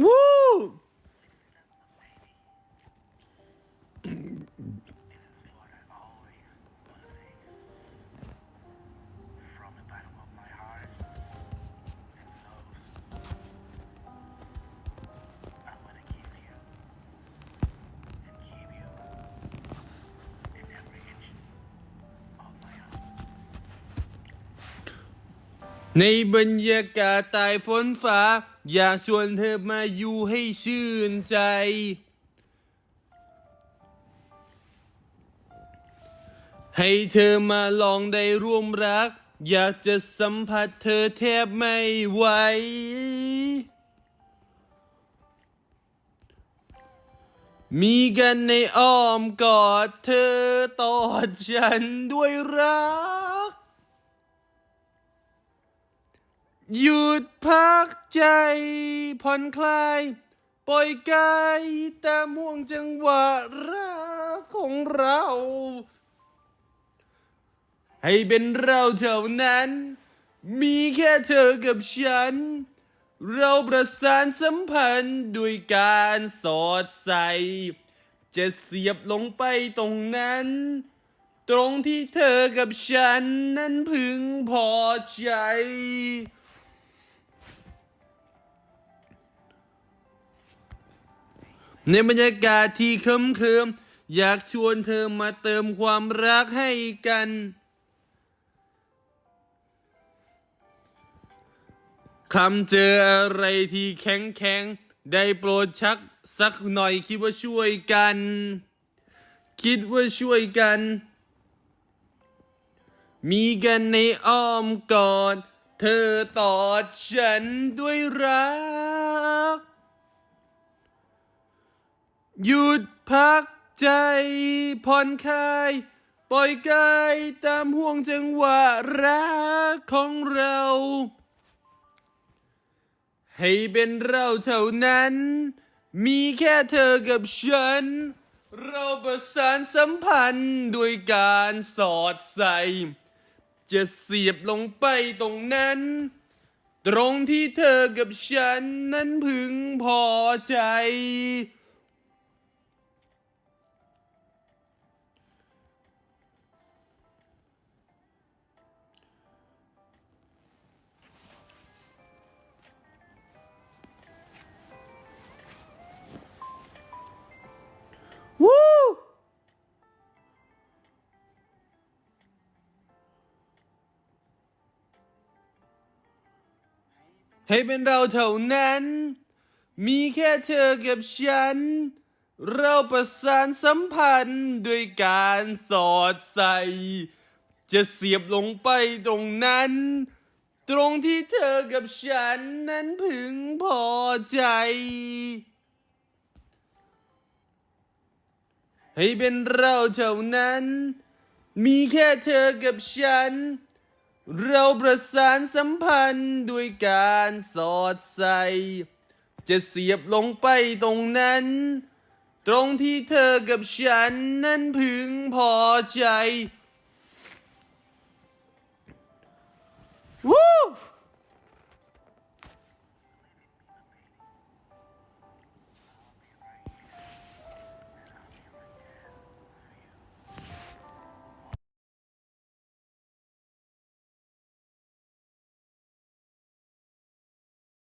Woo! Này bên kia cả tại phôn phá the bottom of my heart and soul, I want to give you and keep you in every inch of my heart. ในบรรยากาศใตายฝนฟ้าอยากชวนเธอมาอยู่ให้ชื่นใจ ให้เธอมาลองได้ร่วมรัก อยากจะสัมผัสเธอแทบไม่ไหวมีกันในอ้อมกอดเธอตอดฉันด้วยรัก หยุดพักใจผ่อนคลาย ปล่อยกายตามห่วงจังหวะรักของเรา ให้เป็นเราเท่านั้น มีแค่เธอกับฉัน เราประสานสัมพันธ์ด้วยการสอดใส่ จะเสียบลงไปตรงนั้น ตรงที่เธอกับฉันนั้นพึงพอใจ ในบรรยากาศที่เคิมเคิมๆอยากชวนเธอมาเติมความรักให้กัน คำเจออะไรที่แข็งแข็งๆได้โปรดชักสักหน่อยคิดว่าช่วยกัน คิดว่าช่วยกัน มีกันในอ้อมกอดเธอตอดฉันด้วยรัก หยุดพักใจผ่อนคลาย ปล่อยกายตามห่วงจังหวะรักของเรา ให้เป็นเราเท่านั้น มีแค่เธอกับฉัน เราประสานสัมพันธ์ด้วยการสอดใส่ จะเสียบลงไปตรงนั้น ตรงที่เธอกับฉันนั้นพึงพอใจ ให้เป็นเราเท่านั้น มีแค่เธอกับฉัน เราประสานสัมพันธ์ด้วยการสอดใส่ จะเสียบลงไปตรงนั้น ตรงที่เธอกับฉันนั้นพึงพอใจ ให้เป็นเราเท่านั้น มีแค่เธอกับฉัน เราประสานสัมพันธ์ด้วยการสอดใส่ จะเสียบลงไปตรงนั้น ตรงที่เธอกับฉันนั้นพึงพอใจ